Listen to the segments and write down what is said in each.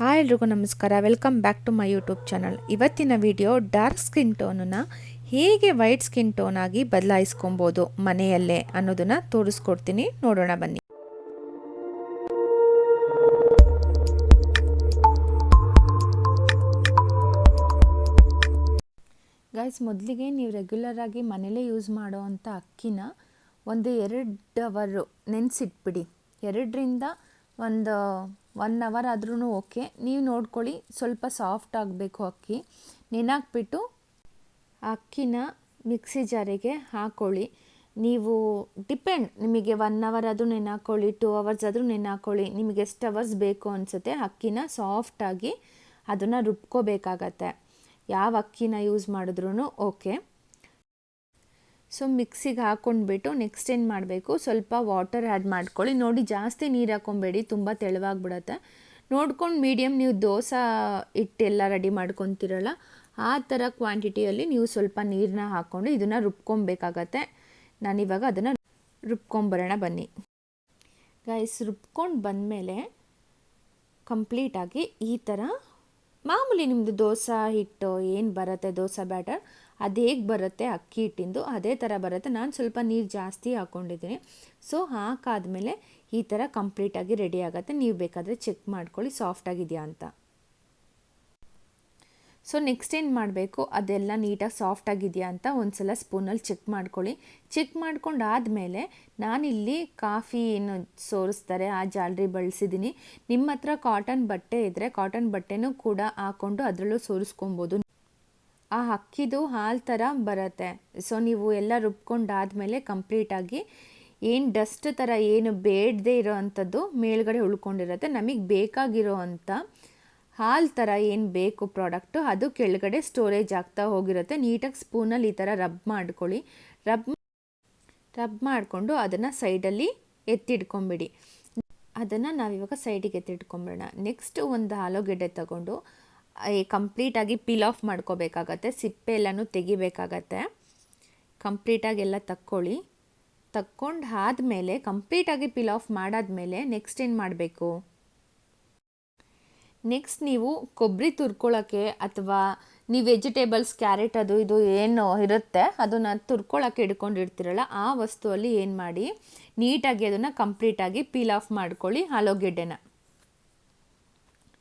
Hi ಎಲ್ರಿಗೂ ನಮಸ್ಕಾರ. Welcome back to my YouTube channel ಇವತ್ತಿನ ವಿಡಿಯೋ ಡಾರ್ಕ್ ಸ್ಕಿನ್ ಟೋನನ್ನ ಹೇಗೆ ವೈಟ್ ಸ್ಕಿನ್ ಟೋನ್ ಆಗಿ ಬದಲಾಯಿಸ್ಕೊಬೋದು ಮನೆಯಲ್ಲೇ ಅನ್ನೋದನ್ನು ತೋರಿಸ್ಕೊಡ್ತೀನಿ. ನೋಡೋಣ ಬನ್ನಿ. ಗೈಸ್ ಮೊದಲಿಗೆ ನೀವು ರೆಗ್ಯುಲರ್ ಆಗಿ ಮನೇಲೇ ಯೂಸ್ ಮಾಡೋ ಅಂಥ ಅಕ್ಕಿನ ಒಂದು ಎರಡು ಅವರು ನೆನೆಸಿಟ್ಬಿಡಿ. ಎರಡರಿಂದ ಒಂದು ಒನ್ ಅವರ್ ಆದ್ರೂ ಓಕೆ ನೀವು ನೋಡ್ಕೊಳ್ಳಿ, ಸ್ವಲ್ಪ ಸಾಫ್ಟ್ ಆಗಬೇಕು ಅಕ್ಕಿ. ನೆನಾಕ್ಬಿಟ್ಟು ಅಕ್ಕಿನ ಮಿಕ್ಸಿ ಜಾರಿಗೆ ಹಾಕ್ಕೊಳ್ಳಿ ನೀವು ಡಿಪೆಂಡ್ ನಿಮಗೆ ಒನ್ ಅವರ್ ಆದರೂ ನೆನಾಕೊಳ್ಳಿ ಟೂ ಅವರ್ಸ್ ಆದರೂ ನೆನಾಕೊಳ್ಳಿ. ನಿಮಗೆ ಎಷ್ಟು ಅವರ್ಸ್ ಬೇಕು ಅನಿಸುತ್ತೆ, ಅಕ್ಕಿನ ಸಾಫ್ಟಾಗಿ ಅದನ್ನು ರುಬ್ಕೋಬೇಕಾಗತ್ತೆ. ಯಾವ ಅಕ್ಕಿನ ಯೂಸ್ ಮಾಡಿದ್ರೂ ಓಕೆ ಸೊ ಮಿಕ್ಸಿಗೆ ಹಾಕ್ಕೊಂಡ್ಬಿಟ್ಟು ನೆಕ್ಸ್ಟ್ ಏನು ಮಾಡಬೇಕು? ಸ್ವಲ್ಪ ವಾಟರ್ ಆ್ಯಡ್ ಮಾಡ್ಕೊಳ್ಳಿ. ನೋಡಿ, ಜಾಸ್ತಿ ನೀರು ಹಾಕ್ಕೊಬೇಡಿ ತುಂಬ ತೆಳುವಾಗಿಬಿಡತ್ತೆ. ನೋಡ್ಕೊಂಡು ಮೀಡಿಯಮ್ ನೀವು ದೋಸೆ ಹಿಟ್ಟೆಲ್ಲ ರೆಡಿ ಮಾಡ್ಕೊತಿರಲ್ಲ, ಆ ಥರ ಕ್ವಾಂಟಿಟಿಯಲ್ಲಿ ನೀವು ಸ್ವಲ್ಪ ನೀರನ್ನ ಹಾಕ್ಕೊಂಡು ಇದನ್ನು ರುಬ್ಕೊಬೇಕಾಗತ್ತೆ. ನಾನಿವಾಗ ಅದನ್ನು ರುಬ್ಕೊಂಬರೋಣ ಬನ್ನಿ. ಗೈಸ್ ರುಬ್ಕೊಂಡು ಬಂದಮೇಲೆ ಕಂಪ್ಲೀಟಾಗಿ ಈ ಥರ ಮಾಮೂಲಿ ನಿಮ್ಮದು ದೋಸೆ ಹಿಟ್ಟು ಏನು ಬರುತ್ತೆ, ದೋಸೆ ಬ್ಯಾಟರ್ ಅದು ಹೇಗೆ ಬರುತ್ತೆ ಅಕ್ಕಿ ಹಿಟ್ಟಿಂದು, ಅದೇ ಥರ ಬರುತ್ತೆ. ನಾನು ಸ್ವಲ್ಪ ನೀರು ಜಾಸ್ತಿ ಹಾಕ್ಕೊಂಡಿದ್ದೀನಿ ಸೊ ಹಾಕಾದಮೇಲೆ ಈ ಥರ ಕಂಪ್ಲೀಟಾಗಿ ರೆಡಿ ಆಗುತ್ತೆ. ನೀವು ಬೇಕಾದರೆ ಚೆಕ್ ಮಾಡ್ಕೊಳ್ಳಿ ಸಾಫ್ಟಾಗಿದೆಯಾ ಅಂತ. ಸೊ ನೆಕ್ಸ್ಟ್ ಏನು ಮಾಡಬೇಕು? ಅದೆಲ್ಲ ನೀಟಾಗಿ ಸಾಫ್ಟ್ ಆಗಿದೆಯಾ ಅಂತ ಒಂದು ಸಲ ಸ್ಪೂನಲ್ಲಿ ಚೆಕ್ ಮಾಡ್ಕೊಳ್ಳಿ. ಚೆಕ್ ಮಾಡ್ಕೊಂಡು ಆದಮೇಲೆ ನಾನಿಲ್ಲಿ ಕಾಫಿ ಏನು ಸೋರಿಸ್ತಾರೆ, ಆ ಜಾಲರಿ ಬಳಸಿದ್ದೀನಿ. ನಿಮ್ಮ ಹತ್ರ ಕಾಟನ್ ಬಟ್ಟೆ ಇದ್ದರೆ ಕಾಟನ್ ಬಟ್ಟೆನೂ ಕೂಡ ಹಾಕ್ಕೊಂಡು ಅದರಲ್ಲೂ ಸೋರಿಸ್ಕೊಬೋದು. ಆ ಅಕ್ಕಿದು ಹಾಲು ಥರ ಬರುತ್ತೆ. ಸೊ ನೀವು ಎಲ್ಲ ರುಬ್ಕೊಂಡಾದಮೇಲೆ ಕಂಪ್ಲೀಟಾಗಿ ಏನು ಡಸ್ಟ್ ಥರ ಏನು ಬೇಡದೇ ಇರೋ ಅಂಥದ್ದು ಮೇಲ್ಗಡೆ ಉಳ್ಕೊಂಡಿರುತ್ತೆ. ನಮಗೆ ಬೇಕಾಗಿರೋ ಅಂಥ ಹಾಲು ಥರ ಏನು ಬೇಕು ಪ್ರಾಡಕ್ಟು, ಅದು ಕೆಳಗಡೆ ಸ್ಟೋರೇಜ್ ಆಗ್ತಾ ಹೋಗಿರುತ್ತೆ. ನೀಟಾಗಿ ಸ್ಪೂನಲ್ಲಿ ಈ ಥರ ರಬ್ ಮಾಡ್ಕೊಳ್ಳಿ. ರಬ್ ರಬ್ ಮಾಡಿಕೊಂಡು ಅದನ್ನು ಸೈಡಲ್ಲಿ ಎತ್ತಿಡ್ಕೊಂಬಿಡಿ ಅದನ್ನು ನಾವಿವಾಗ ಸೈಡಿಗೆ ಎತ್ತಿಟ್ಕೊಂಬಿಡೋಣ. ನೆಕ್ಸ್ಟ್ ಒಂದು ಆಲೂಗೆಡ್ಡೆ ತಗೊಂಡು ಕಂಪ್ಲೀಟಾಗಿ ಪೀಲ್ ಆಫ್ ಮಾಡ್ಕೋಬೇಕಾಗತ್ತೆ. ಸಿಪ್ಪೆ ಎಲ್ಲನೂ ತೆಗಿಬೇಕಾಗತ್ತೆ. ಕಂಪ್ಲೀಟಾಗಿ ಎಲ್ಲ ತಕ್ಕೊಳ್ಳಿ. ತಕ್ಕೊಂಡು ಆದಮೇಲೆ ಕಂಪ್ಲೀಟಾಗಿ ಪಿಲ್ ಆಫ್ ಮಾಡಾದ್ಮೇಲೆ ನೆಕ್ಸ್ಟ್ ಏನು ಮಾಡಬೇಕು? ನೆಕ್ಸ್ಟ್ ನೀವು ಕೊಬ್ಬರಿ ತುರ್ಕೊಳ್ಳೋಕ್ಕೆ ಅಥವಾ ನೀವು ವೆಜಿಟೇಬಲ್ಸ್ ಕ್ಯಾರೆಟ್ ಅದು ಇದು ಏನು ಇರುತ್ತೆ ಅದನ್ನು ತುರ್ಕೊಳ್ಳೋಕ್ಕೆ ಹಿಡ್ಕೊಂಡಿರ್ತೀರಲ್ಲ ಆ ವಸ್ತುವಲ್ಲಿ ಏನು ಮಾಡಿ? ನೀಟಾಗಿ ಅದನ್ನು ಕಂಪ್ಲೀಟಾಗಿ ಪೀಲ್ ಆಫ್ ಮಾಡ್ಕೊಳ್ಳಿ ಆಲೂಗೆಡ್ಡೆನ.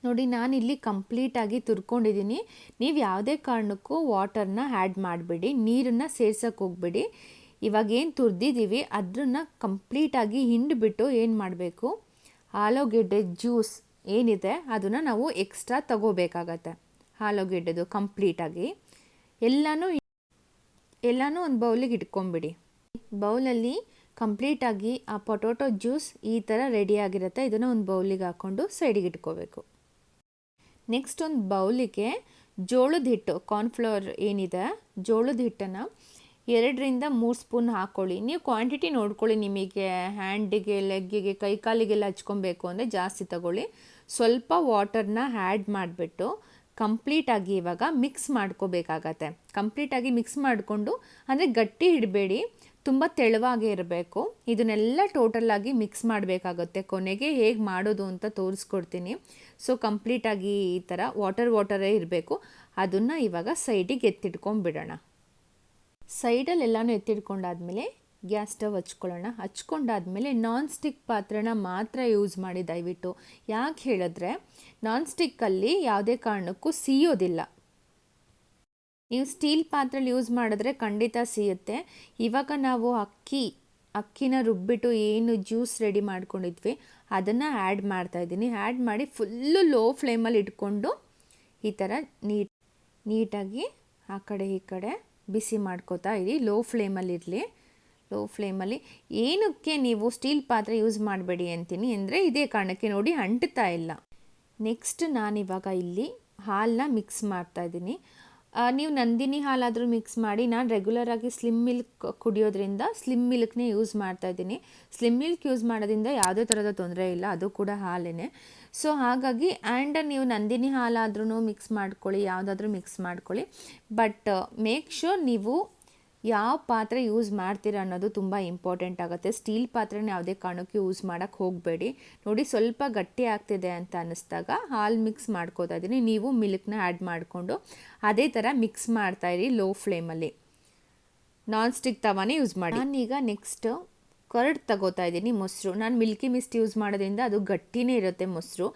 ನೋಡಿ, ನಾನು ಇಲ್ಲಿ ಕಂಪ್ಲೀಟಾಗಿ ತುರ್ಕೊಂಡಿದ್ದೀನಿ ನೀವು ಯಾವುದೇ ಕಾರಣಕ್ಕೂ ವಾಟರ್ನ ಆ್ಯಡ್ ಮಾಡಿಬಿಡಿ, ನೀರನ್ನು ಸೇರ್ಸೋಕ್ಕೆ ಹೋಗ್ಬಿಡಿ. ಇವಾಗ ಏನು ತುರ್ದಿದ್ದೀವಿ ಅದನ್ನು ಕಂಪ್ಲೀಟಾಗಿ ಹಿಂಡ್ಬಿಟ್ಟು ಏನು ಮಾಡಬೇಕು? ಆಲೂಗೆಡ್ಡೆ ಜ್ಯೂಸ್ ಏನಿದೆ, ಅದನ್ನು ನಾವು ಎಕ್ಸ್ಟ್ರಾ ತಗೋಬೇಕಾಗತ್ತೆ. ಆಲೂಗೆಡ್ಡೆದು ಕಂಪ್ಲೀಟಾಗಿ ಎಲ್ಲನೂ ಎಲ್ಲನೂ ಒಂದು ಬೌಲಿಗೆ ಇಟ್ಕೊಂಬಿಡಿ. ಬೌಲಲ್ಲಿ ಕಂಪ್ಲೀಟಾಗಿ ಆ ಪೊಟೊಟೊ ಜ್ಯೂಸ್ ಈ ಥರ ರೆಡಿಯಾಗಿರುತ್ತೆ ಇದನ್ನು ಒಂದು ಬೌಲಿಗೆ ಹಾಕ್ಕೊಂಡು ಸೈಡಿಗೆ ಇಟ್ಕೋಬೇಕು. ನೆಕ್ಸ್ಟ್ ಒಂದು ಬೌಲಿಗೆ ಜೋಳದ ಹಿಟ್ಟು ಕಾರ್ನ್ಫ್ಲವರ್ ಏನಿದೆ, ಜೋಳದ ಹಿಟ್ಟನ್ನು ಎರಡರಿಂದ ಮೂರು ಸ್ಪೂನ್ ಹಾಕ್ಕೊಳ್ಳಿ ನೀವು ಕ್ವಾಂಟಿಟಿ ನೋಡ್ಕೊಳ್ಳಿ ನಿಮಗೆ ಹ್ಯಾಂಡಿಗೆ ಲೆಗ್ಗಿಗೆ ಕೈ ಕಾಲಿಗೆಲ್ಲ ಹಚ್ಕೊಬೇಕು ಅಂದರೆ ಜಾಸ್ತಿ ತಗೊಳ್ಳಿ. ಸ್ವಲ್ಪ ವಾಟರ್ನ ಆ್ಯಡ್ ಮಾಡಿಬಿಟ್ಟು ಕಂಪ್ಲೀಟಾಗಿ ಇವಾಗ ಮಿಕ್ಸ್ ಮಾಡ್ಕೋಬೇಕಾಗತ್ತೆ. ಕಂಪ್ಲೀಟಾಗಿ ಮಿಕ್ಸ್ ಮಾಡಿಕೊಂಡು, ಅಂದರೆ ಗಟ್ಟಿ ಇಡಬೇಡಿ. ತುಂಬ ತೆಳುವಾಗೇ ಇರಬೇಕು. ಇದನ್ನೆಲ್ಲ ಟೋಟಲಾಗಿ ಮಿಕ್ಸ್ ಮಾಡಬೇಕಾಗುತ್ತೆ. ಕೊನೆಗೆ ಹೇಗೆ ಮಾಡೋದು ಅಂತ ತೋರಿಸ್ಕೊಡ್ತೀನಿ. ಸೊ ಕಂಪ್ಲೀಟಾಗಿ ಈ ಥರ ವಾಟರ್ ವಾಟರೇ ಇರಬೇಕು. ಅದನ್ನು ಇವಾಗ ಸೈಡಿಗೆ ಎತ್ತಿಟ್ಕೊಂಡ್ಬಿಡೋಣ. ಸೈಡಲ್ಲಿ ಎಲ್ಲನೂ ಎತ್ತಿಟ್ಕೊಂಡಾದ್ಮೇಲೆ ಗ್ಯಾಸ್ ಸ್ಟವ್ ಹಚ್ಕೊಳ್ಳೋಣ. ಹಚ್ಕೊಂಡಾದ್ಮೇಲೆ ನಾನ್ ಸ್ಟಿಕ್ ಪಾತ್ರೆನ ಮಾತ್ರ ಯೂಸ್ ಮಾಡಿ ದಯವಿಟ್ಟು. ಯಾಕೆ ಹೇಳಿದ್ರೆ ನಾನ್ ಸ್ಟಿಕ್ಕಲ್ಲಿ ಯಾವುದೇ ಕಾರಣಕ್ಕೂ ಸಿಯೋದಿಲ್ಲ. ನೀವು ಸ್ಟೀಲ್ ಪಾತ್ರೆಲಿ ಯೂಸ್ ಮಾಡಿದ್ರೆ ಖಂಡಿತ ಸಿಗುತ್ತೆ ಇವಾಗ ನಾವು ಅಕ್ಕಿ, ಅಕ್ಕಿನ ರುಬ್ಬಿಟ್ಟು ಏನು ಜ್ಯೂಸ್ ರೆಡಿ ಮಾಡ್ಕೊಂಡಿದ್ವಿ, ಅದನ್ನು ಆ್ಯಡ್ ಮಾಡ್ತಾಯಿದ್ದೀನಿ ಆ್ಯಡ್ ಮಾಡಿ ಫುಲ್ಲು ಲೋ ಫ್ಲೇಮಲ್ಲಿ ಇಟ್ಕೊಂಡು ಈ ಥರ ನೀಟ್, ನೀಟಾಗಿ ಆ ಕಡೆ ಈ ಕಡೆ ಬಿಸಿ ಮಾಡ್ಕೋತಾ ಇರಿ. ಲೋ ಫ್ಲೇಮಲ್ಲಿ ಇರಲಿ. ಲೋ ಫ್ಲೇಮಲ್ಲಿ. ಏನಕ್ಕೆ ನೀವು ಸ್ಟೀಲ್ ಪಾತ್ರೆ ಯೂಸ್ ಮಾಡಬೇಡಿ ಅಂತೀನಿ ಅಂದರೆ ಇದೇ ಕಾರಣಕ್ಕೆ ನೋಡಿ ಅಂಟ್ತಾ ಇಲ್ಲ. ನೆಕ್ಸ್ಟ್ ನಾನಿವಾಗ ಇಲ್ಲಿ ಹಾಲನ್ನ ಮಿಕ್ಸ್ ಮಾಡ್ತಾಯಿದ್ದೀನಿ ನೀವು ನಂದಿನಿ ಹಾಲಾದರೂ ಮಿಕ್ಸ್ ಮಾಡಿ, ನಾನು ರೆಗ್ಯುಲರಾಗಿ ಸ್ಲಿಮ್ ಮಿಲ್ಕ್ ಕುಡಿಯೋದ್ರಿಂದ ಸ್ಲಿಮ್ ಮಿಲ್ಕ್ನೇ ಯೂಸ್ ಮಾಡ್ತಾ ಇದ್ದೀನಿ. ಸ್ಲಿಮ್ ಮಿಲ್ಕ್ ಯೂಸ್ ಮಾಡೋದ್ರಿಂದ ಯಾವುದೇ ಥರದ ತೊಂದರೆ ಇಲ್ಲ, ಅದು ಕೂಡ ಹಾಲೇ ಸೊ ಹಾಗಾಗಿ ಆ್ಯಂಡ್ ನೀವು ನಂದಿನಿ ಹಾಲಾದ್ರೂ ಮಿಕ್ಸ್ ಮಾಡ್ಕೊಳ್ಳಿ, ಯಾವುದಾದ್ರೂ ಮಿಕ್ಸ್ ಮಾಡ್ಕೊಳ್ಳಿ. ಬಟ್ ಮೇಕ್ ಶೋರ್ ನೀವು ಯಾವ ಪಾತ್ರೆ ಯೂಸ್ ಮಾಡ್ತೀರಾ ಅನ್ನೋದು ತುಂಬ ಇಂಪಾರ್ಟೆಂಟ್ ಆಗುತ್ತೆ. ಸ್ಟೀಲ್ ಪಾತ್ರೆನ ಯಾವುದೇ ಕಾರಣಕ್ಕೂ ಯೂಸ್ ಮಾಡೋಕ್ಕೆ ಹೋಗಬೇಡಿ. ನೋಡಿ, ಸ್ವಲ್ಪ ಗಟ್ಟಿ ಆಗ್ತಿದೆ ಅಂತ ಅನ್ನಿಸ್ದಾಗ ಹಾಲು ಮಿಕ್ಸ್ ಮಾಡ್ಕೋತಾ ಇದ್ದೀನಿ. ನೀವು ಮಿಲ್ಕ್ನ ಆ್ಯಡ್ ಮಾಡಿಕೊಂಡು ಅದೇ ಥರ ಮಿಕ್ಸ್ ಮಾಡ್ತಾಯಿರಿ ಲೋ ಫ್ಲೇಮಲ್ಲಿ. ನಾನ್ ಸ್ಟಿಕ್ ತವಾನೇ ಯೂಸ್ ಮಾಡಿ. ನಾನೀಗ ನೆಕ್ಸ್ಟ್ ಕರ್ಡ್ ತಗೋತಾ ಇದ್ದೀನಿ ಮೊಸರು. ನಾನು ಮಿಲ್ಕಿ ಮಿಸ್ಟ್ ಯೂಸ್ ಮಾಡೋದ್ರಿಂದ ಅದು ಗಟ್ಟಿನೇ ಇರುತ್ತೆ ಮೊಸರು.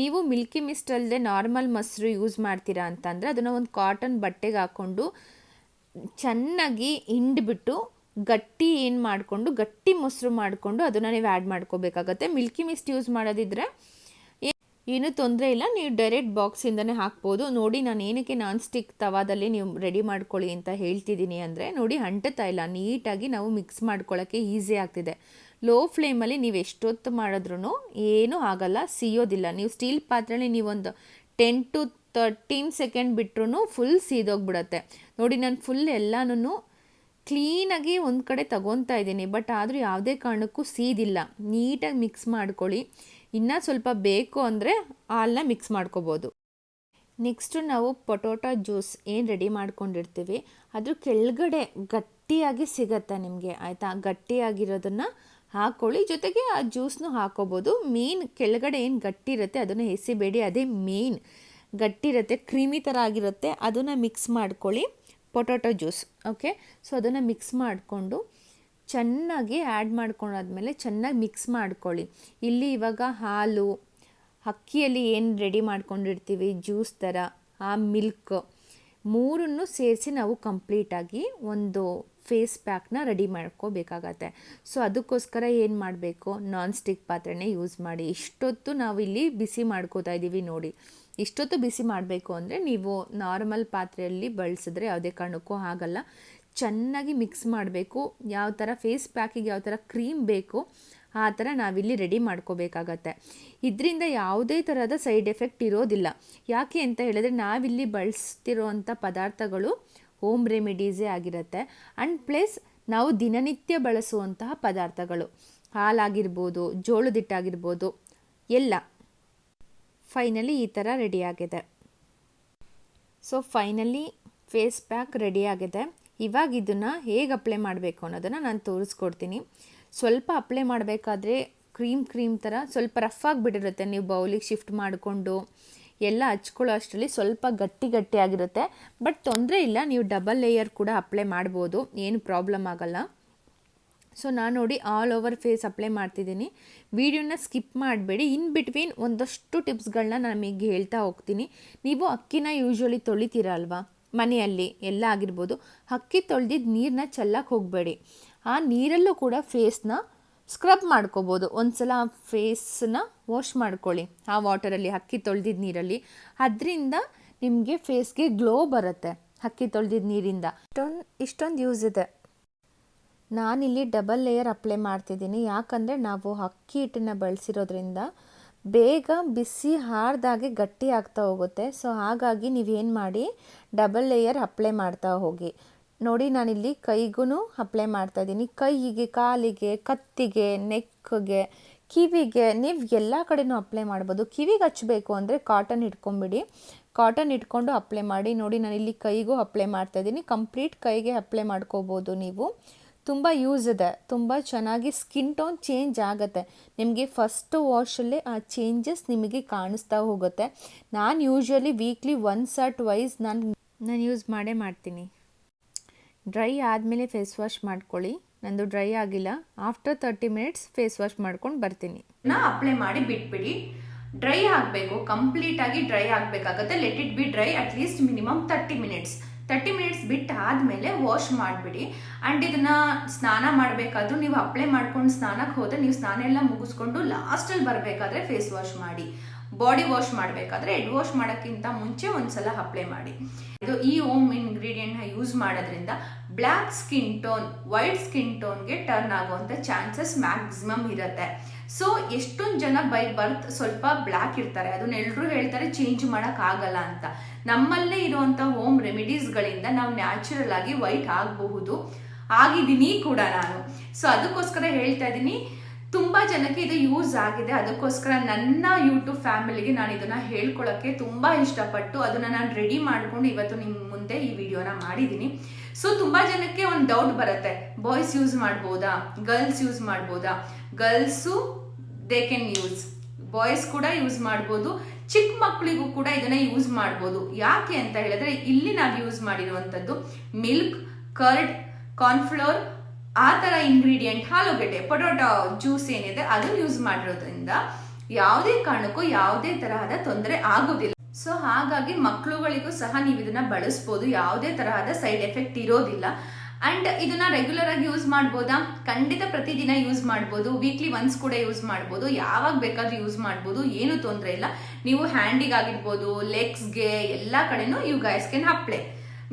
ನೀವು ಮಿಲ್ಕಿ ಮಿಸ್ಟ್ ಅಲ್ಲದೆ ನಾರ್ಮಲ್ ಮೊಸರು ಯೂಸ್ ಮಾಡ್ತೀರಾ ಅಂತಂದರೆ ಅದನ್ನು ಒಂದು ಕಾಟನ್ ಬಟ್ಟೆಗೆ ಹಾಕ್ಕೊಂಡು ಚೆನ್ನಾಗಿ ಹಿಂಡ್ಬಿಟ್ಟು ಗಟ್ಟಿ ಏನು ಮಾಡಿಕೊಂಡು, ಗಟ್ಟಿ ಮೊಸರು ಮಾಡಿಕೊಂಡು ಅದನ್ನು ನೀವು ಆ್ಯಡ್ ಮಾಡ್ಕೋಬೇಕಾಗತ್ತೆ. ಮಿಲ್ಕಿ ಮಿಸ್ಟ್ ಯೂಸ್ ಮಾಡೋದಿದ್ರೆ ಏನೂ ತೊಂದರೆ ಇಲ್ಲ. ನೀವು ಡೈರೆಕ್ಟ್ ಬಾಕ್ಸಿಂದನೇ ಹಾಕ್ಬೋದು. ನೋಡಿ ನಾನು ಏನಕ್ಕೆ ನಾನ್ ಸ್ಟಿಕ್ ತವಾದಲ್ಲಿ ನೀವು ರೆಡಿ ಮಾಡ್ಕೊಳ್ಳಿ ಅಂತ ಹೇಳ್ತಿದ್ದೀನಿ ಅಂದರೆ, ನೋಡಿ ಅಂಟುತ್ತಾ ಇಲ್ಲ. ನೀಟಾಗಿ ನಾವು ಮಿಕ್ಸ್ ಮಾಡ್ಕೊಳ್ಳೋಕ್ಕೆ ಈಸಿ ಆಗ್ತಿದೆ. ಲೋ ಫ್ಲೇಮಲ್ಲಿ ನೀವು ಎಷ್ಟೊತ್ತು ಮಾಡಿದ್ರೂ ಏನೂ ಆಗಲ್ಲ, ಸಿಯೋದಿಲ್ಲ. ನೀವು ಸ್ಟೀಲ್ ಪಾತ್ರೆಯಲ್ಲಿ ನೀವೊಂದು ಟೆನ್ ಟು ತರ್ಟೀನ್ ಸೆಕೆಂಡ್ ಬಿಟ್ರೂ ಫುಲ್ ಸೀದೋಗ್ಬಿಡತ್ತೆ. ನೋಡಿ ನಾನು ಫುಲ್ ಎಲ್ಲನೂ ಕ್ಲೀನಾಗಿ ಒಂದು ಕಡೆ ತಗೊತಾ ಇದ್ದೀನಿ ಬಟ್ ಆದರೂ ಯಾವುದೇ ಕಾರಣಕ್ಕೂ ಸೀದಿಲ್ಲ. ನೀಟಾಗಿ ಮಿಕ್ಸ್ ಮಾಡ್ಕೊಳ್ಳಿ. ಇನ್ನೂ ಸ್ವಲ್ಪ ಬೇಕು ಅಂದರೆ ಹಾಲನ್ನ ಮಿಕ್ಸ್ ಮಾಡ್ಕೋಬೋದು. ನೆಕ್ಸ್ಟು ನಾವು ಪೊಟೊಟೊ ಜ್ಯೂಸ್ ಏನು ರೆಡಿ ಮಾಡ್ಕೊಂಡಿರ್ತೀವಿ, ಅದ್ರ ಕೆಳಗಡೆ ಗಟ್ಟಿಯಾಗಿ ಸಿಗತ್ತೆ ನಿಮಗೆ, ಆಯಿತಾ? ಗಟ್ಟಿಯಾಗಿರೋದನ್ನು ಹಾಕ್ಕೊಳ್ಳಿ ಜೊತೆಗೆ ಆ ಜ್ಯೂಸ್ನು ಹಾಕೋಬೋದು. ಮೇನ್ ಕೆಳಗಡೆ ಏನು ಗಟ್ಟಿ ಇರುತ್ತೆ ಅದನ್ನು ಎಸಿಬೇಡಿ, ಅದೇ ಮೇನ್ ಗಟ್ಟಿರುತ್ತೆ, ಕ್ರೀಮಿ ಥರ ಆಗಿರುತ್ತೆ, ಅದನ್ನು ಮಿಕ್ಸ್ ಮಾಡ್ಕೊಳ್ಳಿ. ಪೊಟೊಟೊ ಜ್ಯೂಸ್ ಓಕೆ ಸೊ ಅದನ್ನು ಮಿಕ್ಸ್ ಮಾಡಿಕೊಂಡು ಚೆನ್ನಾಗಿ ಆ್ಯಡ್ ಮಾಡ್ಕೊಂಡಾದ್ಮೇಲೆ ಚೆನ್ನಾಗಿ ಮಿಕ್ಸ್ ಮಾಡ್ಕೊಳ್ಳಿ. ಇಲ್ಲಿ ಇವಾಗ ಹಾಲು, ಅಕ್ಕಿಯಲ್ಲಿ ಏನು ರೆಡಿ ಮಾಡ್ಕೊಂಡಿರ್ತೀವಿ? ಜ್ಯೂಸ್ ಥರ ಆ ಮಿಲ್ಕ್ ಮೂರನ್ನು ಸೇರಿಸಿ ನಾವು ಕಂಪ್ಲೀಟಾಗಿ ಒಂದು ಫೇಸ್ ಪ್ಯಾಕ್ನ ರೆಡಿ ಮಾಡ್ಕೋಬೇಕಾಗತ್ತೆ. ಸೊ ಅದಕ್ಕೋಸ್ಕರ ಏನು ಮಾಡಬೇಕು? ನಾನ್ ಸ್ಟಿಕ್ ಪಾತ್ರೆನೇ ಯೂಸ್ ಮಾಡಿ. ಇಷ್ಟೊತ್ತು ನಾವು ಇಲ್ಲಿ ಬಿಸಿ ಮಾಡ್ಕೋತಾ ಇದ್ದೀವಿ ನೋಡಿ. ಇಷ್ಟೊತ್ತು ಬಿಸಿ ಮಾಡಬೇಕು ಅಂದರೆ ನೀವು ನಾರ್ಮಲ್ ಪಾತ್ರೆಯಲ್ಲಿ ಬಳಸಿದ್ರೆ ಯಾವುದೇ ಕಾರಣಕ್ಕೂ ಆಗಲ್ಲ. ಚೆನ್ನಾಗಿ ಮಿಕ್ಸ್ ಮಾಡಬೇಕು. ಯಾವ ಥರ ಫೇಸ್ ಪ್ಯಾಕಿಗೆ ಯಾವ ಥರ ಕ್ರೀಮ್ ಬೇಕು, ಆ ಥರ ನಾವಿಲ್ಲಿ ರೆಡಿ ಮಾಡ್ಕೋಬೇಕಾಗತ್ತೆ. ಇದರಿಂದ ಯಾವುದೇ ಥರದ ಸೈಡ್ ಎಫೆಕ್ಟ್ ಇರೋದಿಲ್ಲ. ಯಾಕೆ ಅಂತ ಹೇಳಿದ್ರೆ ನಾವಿಲ್ಲಿ ಬಳಸ್ತಿರೋವಂಥ ಪದಾರ್ಥಗಳು ಹೋಮ್ ರೆಮಿಡೀಸೇ ಆಗಿರುತ್ತೆ. ಆ್ಯಂಡ್ ಪ್ಲಸ್ ನಾವು ದಿನನಿತ್ಯ ಬಳಸುವಂತಹ ಪದಾರ್ಥಗಳು. ಹಾಲಾಗಿರ್ಬೋದು ಜೋಳದಿಟ್ಟಾಗಿರ್ಬೋದು ಎಲ್ಲ. ಫೈನಲಿ ಈ ಥರ ರೆಡಿಯಾಗಿದೆ ಸೊ ಫೈನಲಿ ಫೇಸ್ ಪ್ಯಾಕ್ ರೆಡಿಯಾಗಿದೆ ಇವಾಗ ಇದನ್ನು ಹೇಗೆ ಅಪ್ಲೈ ಮಾಡಬೇಕು ಅನ್ನೋದನ್ನು ನಾನು ತೋರಿಸ್ಕೊಡ್ತೀನಿ. ಸ್ವಲ್ಪ ಅಪ್ಲೈ ಮಾಡಬೇಕಾದ್ರೆ ಕ್ರೀಮ್ ಕ್ರೀಮ್ ಥರ ಸ್ವಲ್ಪ ರಫ್ ಆಗಿಬಿಟ್ಟಿರುತ್ತೆ ನೀವು ಬೌಲಿಗೆ ಶಿಫ್ಟ್ ಮಾಡಿಕೊಂಡು ಎಲ್ಲ ಹಚ್ಕೊಳ್ಳೋ ಅಷ್ಟರಲ್ಲಿ ಸ್ವಲ್ಪ ಗಟ್ಟಿ ಗಟ್ಟಿಯಾಗಿರುತ್ತೆ ಬಟ್ ತೊಂದರೆ ಇಲ್ಲ, ನೀವು ಡಬಲ್ ಲೇಯರ್ ಕೂಡ ಅಪ್ಲೈ ಮಾಡ್ಬೋದು. ಏನು ಪ್ರಾಬ್ಲಮ್ ಆಗಲ್ಲ. ಸೊ ನಾನು ನೋಡಿ ಆಲ್ ಓವರ್ ಫೇಸ್ ಅಪ್ಲೈ ಮಾಡ್ತಿದ್ದೀನಿ. ವಿಡಿಯೋನ ಸ್ಕಿಪ್ ಮಾಡಬೇಡಿ. ಇನ್ ಬಿಟ್ವೀನ್ ಒಂದಷ್ಟು ಟಿಪ್ಸ್ಗಳನ್ನ ನಿಮಗೆ ಹೇಳ್ತಾ ಹೋಗ್ತೀನಿ. ನೀವು ಅಕ್ಕಿನ ಯೂಶ್ವಲಿ ತೊಳಿತೀರಲ್ವಾ ಮನೆಯಲ್ಲಿ ಎಲ್ಲ ಆಗಿರ್ಬೋದು. ಅಕ್ಕಿ ತೊಳೆದಿದ್ದು ನೀರನ್ನ ಚೆಲ್ಲಕ್ಕೆ ಹೋಗಬೇಡಿ. ಆ ನೀರಲ್ಲೂ ಕೂಡ ಫೇಸ್ನ ಸ್ಕ್ರಬ್ ಮಾಡ್ಕೋಬೋದು. ಒಂದು ಸಲ ಫೇಸನ್ನ ವಾಶ್ ಮಾಡ್ಕೊಳ್ಳಿ. ಆ ವಾಟರಲ್ಲಿ ಅಕ್ಕಿ ತೊಳೆದಿದ್ದ ನೀರಲ್ಲಿ. ಅದರಿಂದ ನಿಮಗೆ ಫೇಸ್ಗೆ ಗ್ಲೋ ಬರುತ್ತೆ. ಅಕ್ಕಿ ತೊಳೆದಿದ್ದ ನೀರಿಂದ. ಇಷ್ಟೊಂದು ಇಷ್ಟೊಂದು ಯೂಸ್ ಇದೆ. ನಾನಿಲ್ಲಿ ಡಬಲ್ ಲೇಯರ್ ಅಪ್ಲೈ ಮಾಡ್ತಿದ್ದೀನಿ. ಯಾಕಂದರೆ ನಾವು ಅಕ್ಕಿ ಹಿಟ್ಟನ್ನು ಬಳಸಿರೋದ್ರಿಂದ ಬೇಗ ಬಿಸಿ ಹಾರ್ದಾಗೆ ಗಟ್ಟಿ ಆಗ್ತಾ ಹೋಗುತ್ತೆ. ಸೊ ಹಾಗಾಗಿ ನೀವೇನು ಮಾಡಿ ಡಬಲ್ ಲೇಯರ್ ಅಪ್ಲೈ ಮಾಡ್ತಾ ಹೋಗಿ. ನೋಡಿ, ನಾನಿಲ್ಲಿ ಕೈಗೂ ಅಪ್ಲೈ ಮಾಡ್ತಾ ಇದ್ದೀನಿ. ಕೈಗೆ, ಕಾಲಿಗೆ, ಕತ್ತಿಗೆ ನೆಕ್ಗೆ ಕಿವಿಗೆ, ನೀವು ಎಲ್ಲ ಕಡೆನೂ ಅಪ್ಲೈ ಮಾಡ್ಬೋದು. ಕಿವಿಗೆ ಹಚ್ಚಬೇಕು ಅಂದರೆ ಕಾಟನ್ ಇಟ್ಕೊಂಬಿಡಿ ಕಾಟನ್ ಇಟ್ಕೊಂಡು ಅಪ್ಲೈ ಮಾಡಿ. ನೋಡಿ, ನಾನಿಲ್ಲಿ ಕೈಗೂ ಅಪ್ಲೈ ಮಾಡ್ತಾ ಇದ್ದೀನಿ. ಕಂಪ್ಲೀಟ್ ಕೈಗೆ ಅಪ್ಲೈ ಮಾಡ್ಕೋಬೋದು ನೀವು. ತುಂಬ ಯೂಸ್ ಇದೆ. ತುಂಬ ಚೆನ್ನಾಗಿ ಸ್ಕಿನ್ ಟೋನ್ ಚೇಂಜ್ ಆಗುತ್ತೆ. ನಿಮಗೆ ಫಸ್ಟ್ ವಾಶಲ್ಲೇ ಆ ಚೇಂಜಸ್ ನಿಮಗೆ ಕಾಣಿಸ್ತಾ ಹೋಗುತ್ತೆ. ನಾನು usually weekly once or twice ನಾನು ನಾನು ಯೂಸ್ ಮಾಡೇ ಮಾಡ್ತೀನಿ. ಡ್ರೈ ಆದಮೇಲೆ ಫೇಸ್ ವಾಶ್ ಮಾಡ್ಕೊಳ್ಳಿ. ನಂದು ಡ್ರೈ ಆಗಿಲ್ಲ. After thirty minutes face wash ಮಾಡ್ಕೊಂಡು ಬರ್ತೀನಿ. ನಾ ಅಪ್ಲೈ ಮಾಡಿ ಬಿಟ್ಬಿಡಿ. ಡ್ರೈ ಆಗಬೇಕು. ಕಂಪ್ಲೀಟಾಗಿ dry ಆಗಬೇಕಾಗತ್ತೆ. Let it be dry at least minimum thirty minutes thirty minutes ಬಿಟ್ಟು ಆದಮೇಲೆ ವಾಶ್ ಮಾಡಿಬಿಡಿ. ಆ್ಯಂಡ್ ಇದನ್ನು ಸ್ನಾನ ಮಾಡಬೇಕಾದ್ರೂ ನೀವು ಅಪ್ಲೈ ಮಾಡ್ಕೊಂಡು ಸ್ನಾನಕ್ಕೆ ಹೋದರೆ ನೀವು ಸ್ನಾನ ಎಲ್ಲ ಮುಗಿಸ್ಕೊಂಡು ಲಾಸ್ಟಲ್ಲಿ ಬರಬೇಕಾದ್ರೆ ಫೇಸ್ ವಾಶ್ ಮಾಡಿ. ಬಾಡಿ ವಾಶ್ ಮಾಡಬೇಕಾದ್ರೆ ಹೆಡ್ ವಾಶ್ ಮಾಡೋಕ್ಕಿಂತ ಮುಂಚೆ ಒಂದ್ಸಲ ಅಪ್ಲೈ ಮಾಡಿ. ಇದು ಈ ಓಮ್ ಇಂಗ್ರೀಡಿಯೆಂಟ್ನ ಯೂಸ್ ಮಾಡೋದ್ರಿಂದ black skin tone white skin ಟೋನ್ಗೆ turn ಆಗುವಂಥ ಚಾನ್ಸಸ್ ಮ್ಯಾಕ್ಸಿಮಮ್ ಇರುತ್ತೆ. ಸೊ ಎಷ್ಟೊಂದು ಜನ ಬೈ ಬರ್ತ್ ಸ್ವಲ್ಪ ಬ್ಲ್ಯಾಕ್ ಇರ್ತಾರೆ. ಅದನ್ನ ಎಲ್ಲರೂ ಹೇಳ್ತಾರೆ ಚೇಂಜ್ ಆಗಲ್ಲ ಅಂತ. ನಮ್ಮಲ್ಲೇ ಇರುವಂಥ ಹೋಮ್ ರೆಮಿಡೀಸ್ಗಳಿಂದ ನಾವು ನ್ಯಾಚುರಲ್ ಆಗಿ ವೈಟ್ ಆಗಬಹುದು. ಆಗಿದ್ದೀನಿ ಕೂಡ ನಾನು. ಸೊ ಅದಕ್ಕೋಸ್ಕರ ಹೇಳ್ತಾ ಇದ್ದೀನಿ ತುಂಬ ಜನಕ್ಕೆ ಇದು ಯೂಸ್ ಆಗಿದೆ. ಅದಕ್ಕೋಸ್ಕರ ನನ್ನ ಯೂಟ್ಯೂಬ್ ಫ್ಯಾಮಿಲಿಗೆ ನಾನು ಇದನ್ನು ಹೇಳ್ಕೊಳ್ಳೋಕ್ಕೆ ತುಂಬ ಇಷ್ಟಪಟ್ಟು ಅದನ್ನು ನಾನು ರೆಡಿ ಮಾಡಿಕೊಂಡು ಇವತ್ತು ನಿಮ್ಮ ಮುಂದೆ ಈ ವಿಡಿಯೋನ ಮಾಡಿದ್ದೀನಿ ಸೊ ತುಂಬಾ ಜನಕ್ಕೆ ಒಂದು ಡೌಟ್ ಬರುತ್ತೆ. ಬಾಯ್ಸ್ ಯೂಸ್ ಮಾಡ್ಬೋದಾ? ಗರ್ಲ್ಸ್ ಯೂಸ್ ಮಾಡ್ಬೋದಾ? Girls they can use boys ಕೂಡ ಯೂಸ್ ಮಾಡ್ಬೋದು. ಚಿಕ್ಕ ಮಕ್ಕಳಿಗೂ ಕೂಡ ಇದನ್ನ ಯೂಸ್ ಮಾಡ್ಬೋದು. ಯಾಕೆ ಅಂತ ಹೇಳಿದ್ರೆ, ಇಲ್ಲಿ ನಾವು ಯೂಸ್ ಮಾಡಿರುವಂಥದ್ದು ಮಿಲ್ಕ್ ಕರ್ಡ್ ಕಾರ್ನ್ಫ್ಲೋರ್ ಆ ಥರ ಇಂಗ್ರೀಡಿಯೆಂಟ್ ಆಲೂಗಡ್ಡೆ, ಪೊಟೊಟೊ ಜ್ಯೂಸ್ ಏನಿದೆ ಅದನ್ನು ಯೂಸ್ ಮಾಡಿರೋದ್ರಿಂದ ಯಾವುದೇ ಕಾರಣಕ್ಕೂ ಯಾವುದೇ ತರಹದ ತೊಂದರೆ ಆಗೋದಿಲ್ಲ. ಸೊ ಹಾಗಾಗಿ ಮಕ್ಕಳುಗಳಿಗೂ ಸಹ ನೀವು ಇದನ್ನ ಬಳಸ್ಬೋದು. ಯಾವುದೇ ತರಹದ ಸೈಡ್ ಎಫೆಕ್ಟ್ ಇರೋದಿಲ್ಲ. ಅಂಡ್ ಇದನ್ನ ರೆಗ್ಯುಲರ್ ಆಗಿ ಯೂಸ್ ಮಾಡ್ಬೋದಾ? ಖಂಡಿತ ಪ್ರತಿದಿನ ಯೂಸ್ ಮಾಡ್ಬೋದು. ವೀಕ್ಲಿ ಒನ್ಸ್ ಕೂಡ ಯೂಸ್ ಮಾಡ್ಬೋದು. ಯಾವಾಗ ಬೇಕಾದ್ರೂ ಯೂಸ್ ಮಾಡ್ಬೋದು. ಏನು ತೊಂದರೆ ಇಲ್ಲ. ನೀವು ಹ್ಯಾಂಡಿಗೆ ಆಗಿರ್ಬೋದು ಲೆಗ್ಸ್ಗೆ ಎಲ್ಲ ಕಡೆನೂ you guys apply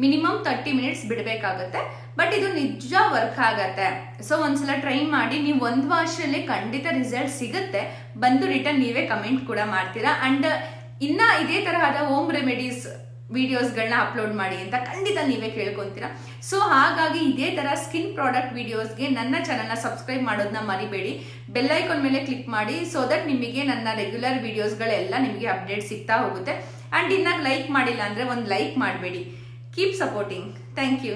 minimum thirty minutes ಬಿಡಬೇಕಾಗತ್ತೆ. But ಇದು ನಿಜ ವರ್ಕ್ ಆಗತ್ತೆ. ಸೊ ಒಂದ್ಸಲ ಟ್ರೈ ಮಾಡಿ, ನೀವು ಒಂದು ವಾಶಲ್ಲಿ ಖಂಡಿತ ರಿಸಲ್ಟ್ ಸಿಗುತ್ತೆ. ಬಂದು ರಿಟರ್ನ್ ನೀವೇ ಕಮೆಂಟ್ ಕೂಡ ಮಾಡ್ತೀರಾ. ಅಂಡ್ ಇನ್ನ ಇದೇ ತರಹದ ಹೋಮ್ ರೆಮಿಡೀಸ್ ವಿಡಿಯೋಸ್ಗಳನ್ನ ಅಪ್ಲೋಡ್ ಮಾಡಿ ಅಂತ ಖಂಡಿತ ನೀವೇ ಕೇಳ್ಕೊಂತೀರಾ. ಸೊ ಹಾಗಾಗಿ ಇದೇ ತರ ಸ್ಕಿನ್ ಪ್ರಾಡಕ್ಟ್ ವಿಡಿಯೋಸ್ಗೆ ನನ್ನ ಚಾನಲ್ನ ಸಬ್ಸ್ಕ್ರೈಬ್ ಮಾಡೋದನ್ನ ಮರಿಬೇಡಿ. ಬೆಲ್ ಐಕಾನ್ ಮೇಲೆ ಕ್ಲಿಕ್ ಮಾಡಿ ಸೊ ದಟ್ ನಿಮಗೆ ನನ್ನ ರೆಗ್ಯುಲರ್ ವಿಡಿಯೋಸ್ಗಳೆಲ್ಲ ನಿಮಗೆ ಅಪ್ಡೇಟ್ ಸಿಗ್ತಾ ಹೋಗುತ್ತೆ. ಅಂಡ್ ಇನ್ನಾಗಿ ಲೈಕ್ ಮಾಡಿಲ್ಲ ಅಂದ್ರೆ ಒಂದು ಲೈಕ್ ಮಾಡಬೇಡಿ. Keep supporting thank you